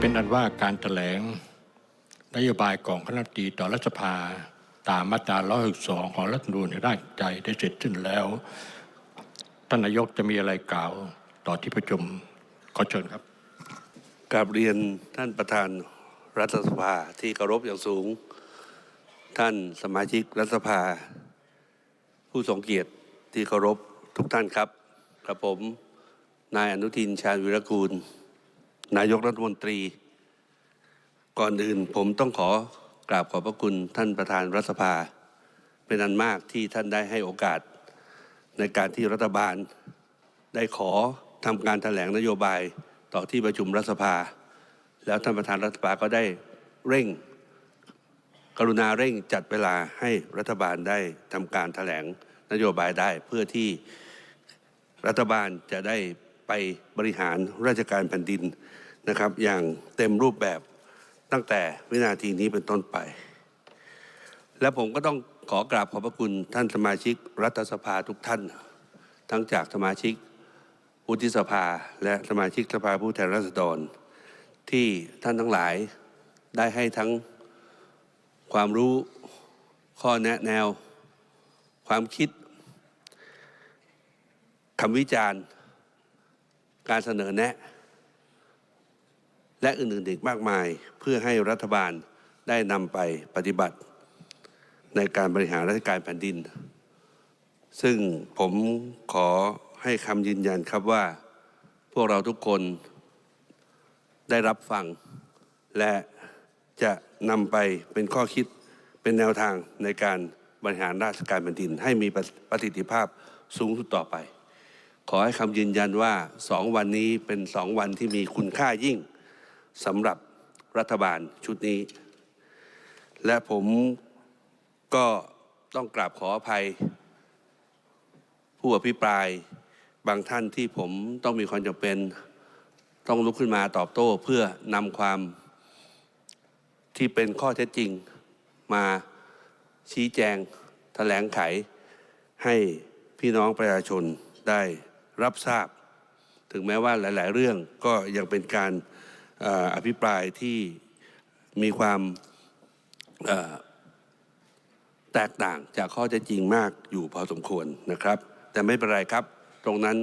เป็นอันว่าการแถลงนโยบายของคณะตีต่อรัฐสภา ตามมาตรา162 ของรัฐธรรมนูญแห่งราชอาณาจักรไทยได้เสร็จสิ้นแล้วท่านนายกจะมีอะไรกล่าวต่อที่ประชุมขอเชิญครับกราบเรียนท่านประธานรัฐสภาที่เคารพอย่างสูง ท่านสมาชิกรัฐสภา ผู้ทรงเกียรติที่เคารพทุกท่านครับกระผม นายอนุทินชาญวิรกูล นายกรัฐมนตรี ก่อนอื่นผมต้องขอกราบขอบพระคุณท่านประธานรัฐสภา เป็นอันมากที่ท่านได้ให้โอกาส ในการที่รัฐบาล ได้ขอทำการแถลงนโยบายต่อที่ประชุมรัฐสภา แล้วท่านประธานรัฐสภาก็ได้เร่ง กรุณาเร่งจัดเวลาให้รัฐบาลได้ทำการแถลงนโยบายได้เพื่อที่รัฐบาลจะได้ ไปบริหารราชการแผ่นดินนะครับ อย่างเต็มรูปแบบตั้งแต่วินาทีนี้เป็นต้นไป และผมก็ต้องขอกราบขอบพระคุณท่านสมาชิกรัฐสภาทุกท่าน ทั้งจากสมาชิกวุฒิสภาและสมาชิกสภาผู้แทนราษฎร ที่ท่านทั้งหลายได้ให้ทั้งความรู้ข้อแนะแนว ความคิดคำวิจารณ์ การเสนอแนะ และอื่นๆอีกมากมาย เพื่อให้รัฐบาลได้นำไปปฏิบัติ ในการบริหารราชการแผ่นดิน ซึ่งผมขอให้คำยืนยันครับว่า พวกเราทุกคนได้รับฟัง และจะนำไปเป็นข้อคิดเป็นแนวทางในการบริหารราชการแผ่นดิน ให้มีประสิทธิภาพสูงสุดต่อไป ขอให้คำยืนยันว่าสองวันนี้เป็นสองวันที่มีคุณค่ายิ่งสำหรับรัฐบาลชุดนี้ และผมก็ต้องกราบขออภัย ผู้อภิปรายบางท่านที่ผมต้องมีความจำเป็น ต้องลุกขึ้นมาตอบโต้เพื่อนำความที่เป็นข้อเท็จจริงมาชี้แจงแถลงไขให้พี่น้องประชาชนได้ รับทราบ ถึงแม้ว่าหลาย ๆ เรื่องก็ยังเป็นการอภิปรายที่มีความแตกต่างจากข้อเท็จจริงมากอยู่พอสมควรนะครับ แต่ไม่เป็นไรครับ ตรงนั้น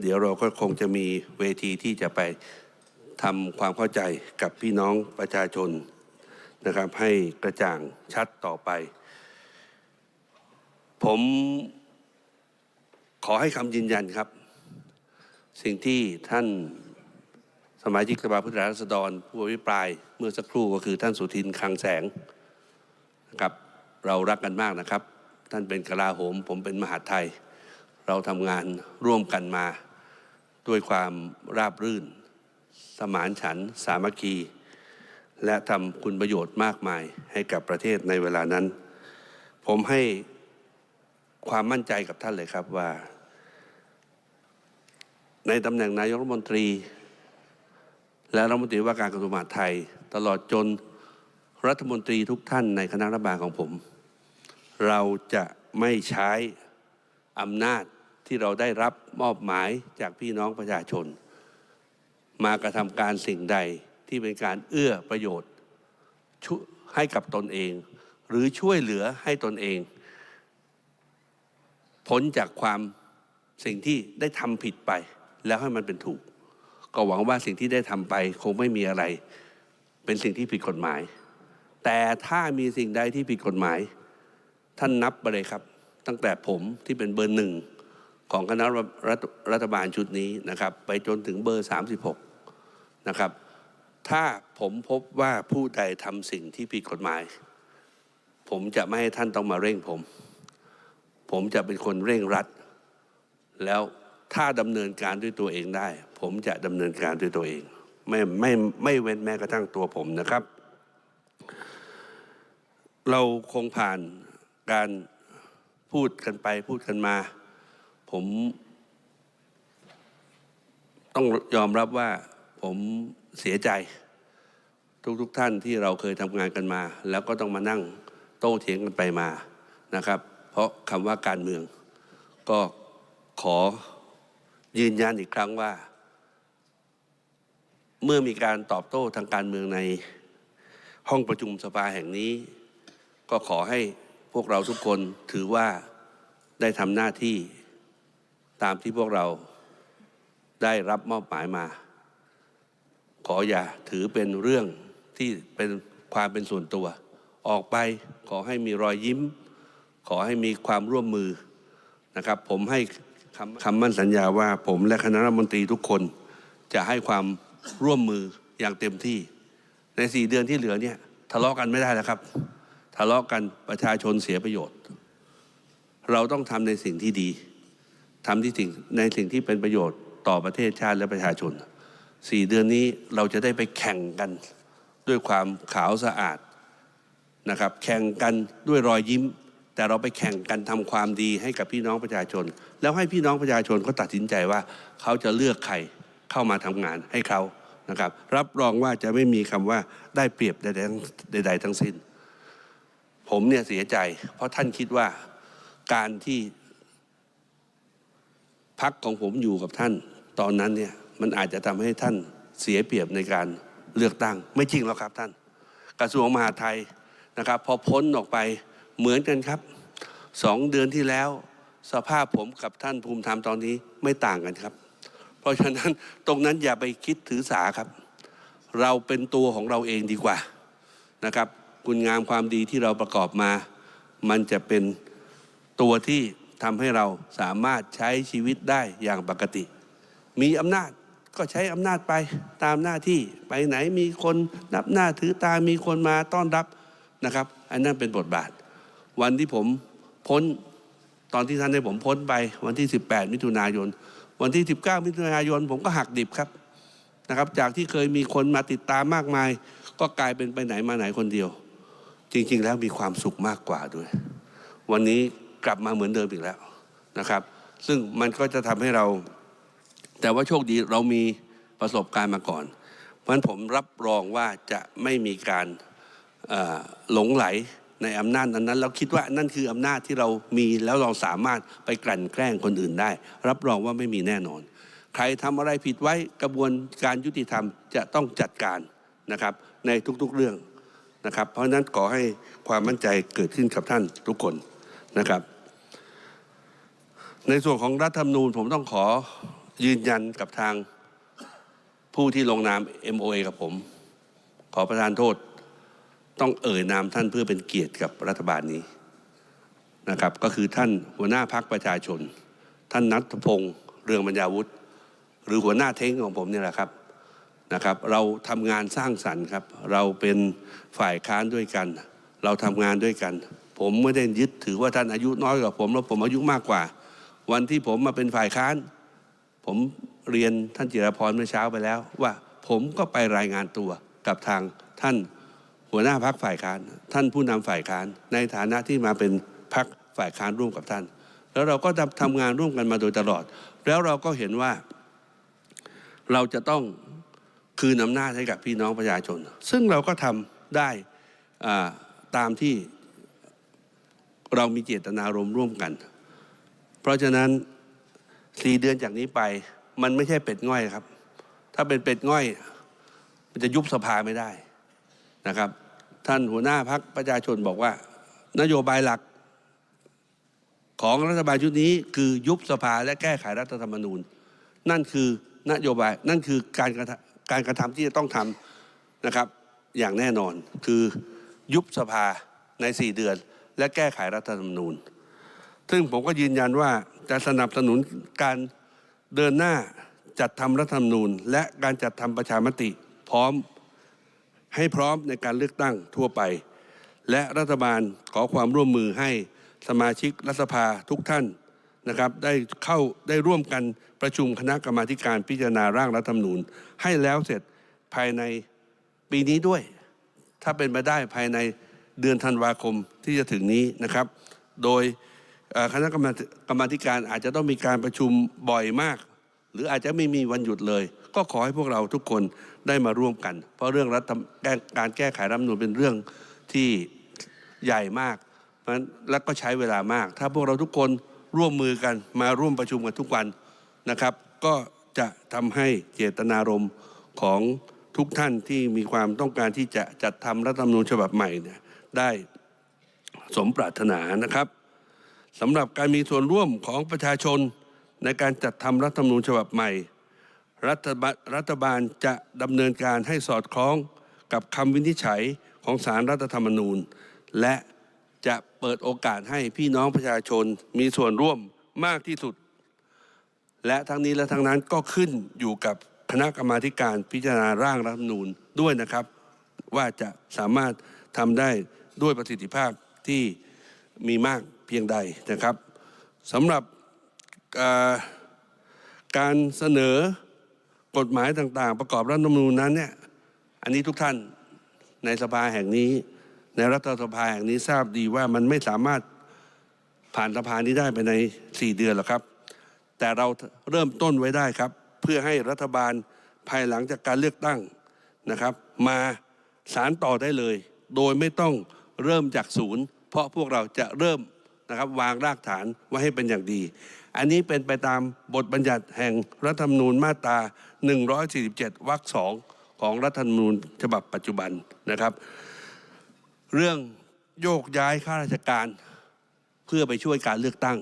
เดี๋ยวเราก็คงจะมีเวทีที่จะไปทำความเข้าใจกับพี่น้องประชาชนนะครับ ให้กระจ่างชัดต่อไป ผมขอให้คำยืนยันครับ สิ่งที่ท่านสมาชิกสภาผู้แทนราษฎรผู้อภิปรายเมื่อสักครู่ก็คือท่านสุทินคลังแสงนะครับเรารักกันมากนะครับ ท่านเป็นกลาโหม ผมเป็นมหาไทย เราทำงานร่วมกันมาด้วยความราบรื่น สมานฉันท์สามัคคี และทำคุณประโยชน์มากมายให้กับประเทศในเวลานั้น ผมให้ความมั่นใจกับท่านเลยครับว่า ในตำแหน่งนายกรัฐมนตรี และรัฐมนตรีว่าการกระทรวงมหาดไทย ตลอดจนรัฐมนตรีทุกท่านในคณะรัฐบาลของผม เราจะไม่ใช้อำนาจที่เราได้รับมอบหมายจากพี่น้องประชาชน มากระทำการสิ่งใดที่เป็นการเอื้อประโยชน์ให้กับตนเอง หรือช่วยเหลือให้ตนเอง พ้นจากความสิ่งที่ได้ทำผิดไป แล้วให้มันเป็นถูก ก็หวังว่าสิ่งที่ได้ทำไปคงไม่มีอะไร เป็นสิ่งที่ผิดกฎหมาย แต่ถ้ามีสิ่งใดที่ผิดกฎหมาย ท่านนับไปเลยครับ ตั้งแต่ผมที่เป็นเบอร์หนึ่งของคณะรัฐรัฐบาลชุดนี้นะครับ ไปจนถึงเบอร์ 36 นะครับ ถ้าผมพบว่าผู้ใดทำสิ่งที่ผิดกฎหมาย ผมจะไม่ให้ท่านต้องมาเร่งผม ผมจะเป็นคนเร่งรัด แล้ว ถ้าดำเนินการด้วยตัวเองได้ ผมจะดำเนินการด้วยตัวเอง ไม่ไม่ไม่เว้นแม้กระทั่งตัวผมนะครับ เราคงผ่านการพูดกันไปพูดกันมา ผม ต้องยอมรับว่าผมเสียใจ ทุกๆทท่านที่เราเคยทำงานกันมา แล้วก็ต้องมานั่งโต้เถียงกันไปมานะครับ เพราะคำว่าการเมืองก็ขอ ยืนยันอีกครั้งว่า เมื่อมีการตอบโต้ทางการเมืองในห้องประชุมสภาแห่งนี้ ก็ขอให้พวกเราทุกคนถือว่าได้ทำหน้าที่ตามที่พวกเราได้รับมอบหมายมา ขออย่าถือเป็นเรื่องที่เป็นความเป็นส่วนตัว ออกไปขอให้มีรอยยิ้ม ขอให้มีความร่วมมือนะครับ ผมให้ คำมั่นสัญญาว่าผมและคณะรัฐมนตรีทุกคนจะให้ความร่วมมืออย่างเต็มที่ ในสี่เดือนที่เหลือเนี่ยทะเลาะกันไม่ได้แล้วครับ ทะเลาะกันประชาชนเสียประโยชน์ เราต้องทำในสิ่งที่ดีทำที่สิ่งในสิ่งที่เป็นประโยชน์ต่อประเทศชาติและประชาชนสี่เดือนนี้เราจะได้ไปแข่งกันด้วยความขาวสะอาดนะครับ แข่งกันด้วยรอยยิ้ม แต่เราไปแข่งกันทำความดีให้กับพี่น้องประชาชน แล้วให้พี่น้องประชาชนเขาตัดสินใจว่าเขาจะเลือกใครเข้ามาทำงานให้เขานะครับ รับรองว่าจะไม่มีคำว่าได้เปรียบใดๆทั้งใดๆทั้งสิ้น ผมเนี่ยเสียใจ เพราะท่านคิดว่าการที่พักของผมอยู่กับท่าน ตอนนั้นเนี่ยมันอาจจะทำให้ท่านเสียเปรียบในการเลือกตั้ง ไม่จริงหรอกครับท่าน กระทรวงมหาดไทยนะครับ พอพ้นออกไป เหมือนกันครับสองเดือนที่แล้ว สภาพผมกับท่านภูมิธรรมตอนนี้ไม่ต่างกันครับ เพราะฉะนั้นตรงนั้นอย่าไปคิดถือสาครับ เราเป็นตัวของเราเองดีกว่านะครับ คุณงามความดีที่เราประกอบมา มันจะเป็นตัวที่ทำให้เราสามารถใช้ชีวิตได้อย่างปกติ มีอำนาจก็ใช้อำนาจไปตามหน้าที่ไปไหนมีคนนับหน้าถือตามีคนมาต้อนรับนะครับ อันนั้นเป็นบทบาท วันที่ผมพ้นตอนที่ท่านให้ผมพ้นไปวันที่ 18 มิถุนายน วันที่ 19 มิถุนายน ผมก็หักดิบครับนะครับ จากที่เคยมีคนมาติดตามมากมาย ก็กลายเป็นไปไหนมาไหนคนเดียว จริง ๆ แล้วมีความสุขมากกว่าด้วย วันนี้กลับมาเหมือนเดิมอีกแล้วนะครับ ซึ่งมันก็จะทำให้เรา แต่ว่าโชคดีเรามีประสบการณ์มาก่อน เพราะฉะนั้นผมรับรองว่าจะไม่มีการหลงไหล ในอำนาจอันนั้น เราคิดว่านั่นคืออำนาจที่เรามีแล้วเราสามารถไปกลั่นแกล้งคนอื่นได้ รับรองว่าไม่มีแน่นอน ใครทำอะไรผิดไว้กระบวนการยุติธรรมจะต้องจัดการนะครับในทุกๆเรื่องนะครับ เพราะฉะนั้นขอให้ความมั่นใจเกิดขึ้นกับท่านทุกคนนะครับ ในส่วนของรัฐธรรมนูญผมต้องขอยืนยันกับทางผู้ที่ลงนาม MOA กับผม ขอประทานโทษ ต้องเอ่ยนามท่านเพื่อเป็นเกียรติกับรัฐบาลนี้นะครับก็คือท่านหัวหน้าพักประชาชน ท่านนัทพงศ์เรืองปัญญาวุฒิหรือหัวหน้าเท้งของผมนี่แหละครับนะครับ เราทำงานสร้างสรรค์ครับ เราเป็นฝ่ายค้านด้วยกัน เราทำงานด้วยกัน ผมไม่ได้ยึดถือว่าท่านอายุน้อยกว่าผมแล้วผมอายุมากกว่า วันที่ผมมาเป็นฝ่ายค้าน ผมเรียนท่านจิรพรเมื่อเช้าไปแล้ว ว่าผมก็ไปรายงานตัวกับทางท่าน หัวหน้าพักฝ่ายค้าน ท่านผู้นำฝ่ายค้าน ในฐานะที่มาเป็นพักฝ่ายค้านร่วมกับท่าน แล้วเราก็ทำงานร่วมกันมาโดยตลอด แล้วเราก็เห็นว่า เราจะต้องคืนอำนาจให้กับพี่น้องประชาชน ซึ่งเราก็ทำได้ตามที่เรามีเจตนารมณ์ร่วมกัน เพราะฉะนั้นสี่เดือนจากนี้ไป มันไม่ใช่เป็ดง่อยครับ ถ้าเป็นเป็ดง่อย มันจะยุบสภาไม่ได้นะครับ ท่านหัวหน้าพักประชาชนบอกว่า นโยบายหลักของรัฐบาลชุดนี้คือยุบสภาและแก้ไขรัฐธรรมนูญ นั่นคือนโยบายนั่นคือการกระทำการกระทำที่จะต้องทำนะครับ อย่างแน่นอนคือยุบสภาในสี่เดือน และแก้ไขรัฐธรรมนูญ ซึ่งผมก็ยืนยันว่าจะสนับสนุนการเดินหน้าจัดทำรัฐธรรมนูญ และการจัดทำประชามติพร้อม ให้พร้อมในการเลือกตั้งทั่วไป และรัฐบาลขอความร่วมมือให้สมาชิกรัฐสภาทุกท่านนะครับได้เข้าได้ร่วมกันประชุมคณะกรรมาธิการพิจารณาร่างรัฐธรรมนูญ ให้แล้วเสร็จภายในปีนี้ด้วย ถ้าเป็นไปได้ภายในเดือนธันวาคมที่จะถึงนี้นะครับ โดยคณะกรรมกรรมาธิการอาจจะต้องมีการประชุมบ่อยมาก หรืออาจจะไม่มีวันหยุดเลย ก็ขอให้พวกเราทุกคน ได้มาร่วมกัน เพราะเรื่องรัฐแก้การแก้ไขรัฐธรรมนูญเป็นเรื่องที่ใหญ่มากนั้นและก็ใช้เวลามาก ถ้าพวกเราทุกคนร่วมมือกันมาร่วมประชุมกันทุกวันนะครับ ก็จะทำให้เจตนารมณ์ของทุกท่านที่มีความต้องการที่จะจัดทำรัฐธรรมนูญฉบับใหม่เนี่ยได้สมปรารถนานะครับสำหรับการมีส่วนร่วมของประชาชนในการจัดทำรัฐธรรมนูญฉบับใหม่ รัฐบาลรัฐบาลจะดำเนินการให้สอดคล้องกับคำวินิจฉัยของสารรัฐธรรมนูญ และจะเปิดโอกาสให้พี่น้องประชาชนมีส่วนร่วมมากที่สุด และทั้งนี้และทั้งนั้นก็ขึ้นอยู่กับคณะกรรมาการพิจารณาร่างรัฐธรรมนูญด้วยนะครับ ว่าจะสามารถทำได้ด้วยประสิทธิภาพที่มีมากเพียงใดนะครับสำหรับการเสนอ กฎหมายต่างๆ ประกอบรัฐธรรมนูญนั้นเนี่ยอันนี้ทุกท่านในสภาแห่งนี้ ในรัฐสภาแห่งนี้ทราบดีว่ามันไม่สามารถผ่านสภานี้ได้ไปใน4เดือนหรอกครับ แต่เราเริ่มต้นไว้ได้ครับ เพื่อให้รัฐบาลภายหลังจากการเลือกตั้งนะครับ มาสารต่อได้เลย โดยไม่ต้องเริ่มจากศูนย์ เพราะพวกเราจะเริ่ม นะครับวางรากฐานไว้ให้เป็นอย่างดี อันนี้เป็นไปตามบทบัญญัติแห่งรัฐธรรมนูญมาตรา 147 วรรคสองของรัฐธรรมนูญฉบับปัจจุบันนะครับ เรื่องโยกย้ายข้าราชการ เพื่อไปช่วยการเลือกตั้ง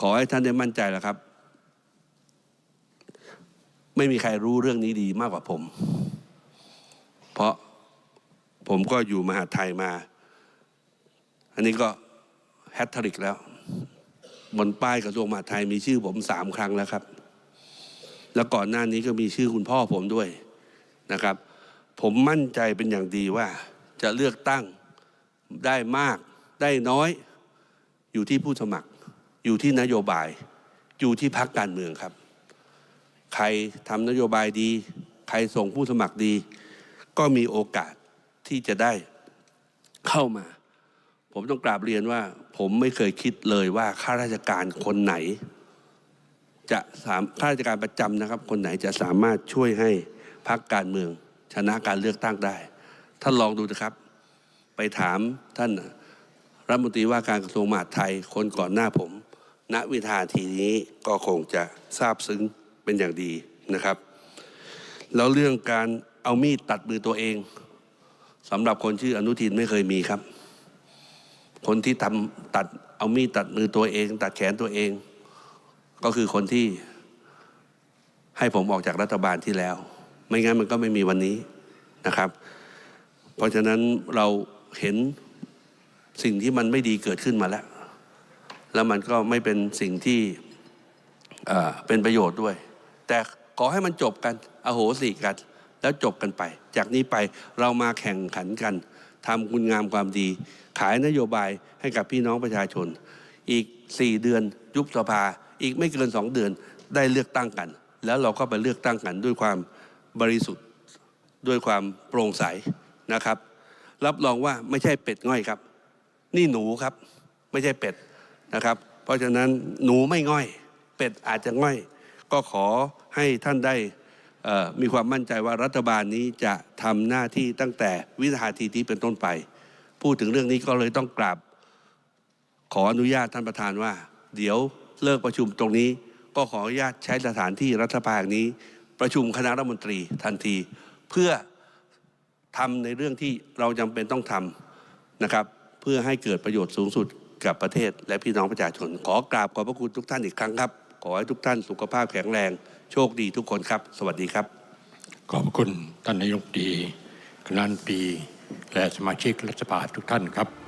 ขอให้ท่านได้มั่นใจแล้วครับ ไม่มีใครรู้เรื่องนี้ดีมากกว่าผม เพราะผมก็อยู่มหาไทยมา อันนี้ก็แฮตทริกแล้ว บนป้ายกระทรวงมหาดไทยมีชื่อผมสามครั้งแล้วครับ แล้วก่อนหน้านี้ก็มีชื่อคุณพ่อผมด้วยนะครับ ผมมั่นใจเป็นอย่างดีว่าจะเลือกตั้งได้มากได้น้อย อยู่ที่ผู้สมัคร อยู่ที่นโยบาย อยู่ที่พักการเมืองครับ ใครทำนโยบายดี ใครส่งผู้สมัครดี ก็มีโอกาสที่จะได้เข้ามา ผมต้องกราบเรียนว่า ผมไม่เคยคิดเลยว่าข้าราชการคนไหน จะสามข้าราชการประจำนะครับ คนไหนจะสามารถช่วยให้พักการเมือง ชนะการเลือกตั้งได้ ท่านลองดูนะครับ ไปถามท่านรัฐมนตรีว่าการกระทรวงมหาดไทยคนก่อนหน้าผม ณวิธาทีนี้ก็คงจะทราบซึ้งเป็นอย่างดีนะครับ แล้วเรื่องการเอามีดตัดมือตัวเองสำหรับคนชื่ออนุทินไม่เคยมีครับ คนที่ทำตัดเอามีดตัดมือตัวเอง ตัดแขนตัวเอง ก็คือคนที่ให้ผมออกจากรัฐบาลที่แล้ว ไม่งั้นมันก็ไม่มีวันนี้นะครับ เพราะฉะนั้นเราเห็นสิ่งที่มันไม่ดีเกิดขึ้นมาแล้ว แล้วมันก็ไม่เป็นสิ่งที่เอ่อเป็นประโยชน์ด้วย แต่ขอให้มันจบกัน อโหสิกัน แล้วจบกันไป จากนี้ไปเรามาแข่งขันกัน ทำคุณงามความดี ขายนโยบายให้กับพี่น้องประชาชน อีก 4 เดือนยุบสภา อีกไม่เกิน 2 เดือนได้เลือกตั้งกัน แล้วเราก็ไปเลือกตั้งกันด้วยความบริสุทธิ์ด้วยความโปร่งใสนะครับ รับรองว่าไม่ใช่เป็ดง่อยครับ นี่หนูครับ ไม่ใช่เป็ดนะครับ เพราะฉะนั้นหนูไม่ง่อย เป็ดอาจจะง่อย ก็ขอให้ท่านได้ มีความมั่นใจว่ารัฐบาลนี้จะทำหน้าที่ตั้งแต่วินาทีที่เป็นต้นไป พูดถึงเรื่องนี้ก็เลยต้องกราบขออนุญาตท่านประธานว่า เดี๋ยวเลิกประชุมตรงนี้ ก็ขออนุญาตใช้สถานที่รัฐสภาแห่งนี้ ประชุมคณะรัฐมนตรีทันที เพื่อทำในเรื่องที่เราจำเป็นต้องทำนะครับ เพื่อให้เกิดประโยชน์สูงสุดกับประเทศและพี่น้องประชาชน ขอกราบขอบพระคุณทุกท่านอีกครั้งครับ ขอให้ทุกท่านสุขภาพแข็งแรง โชคดีทุกคนครับ สวัสดีครับ ขอบคุณท่านนายกดีคณะปี และสมาชิกรัฐสภาทุกท่านครับ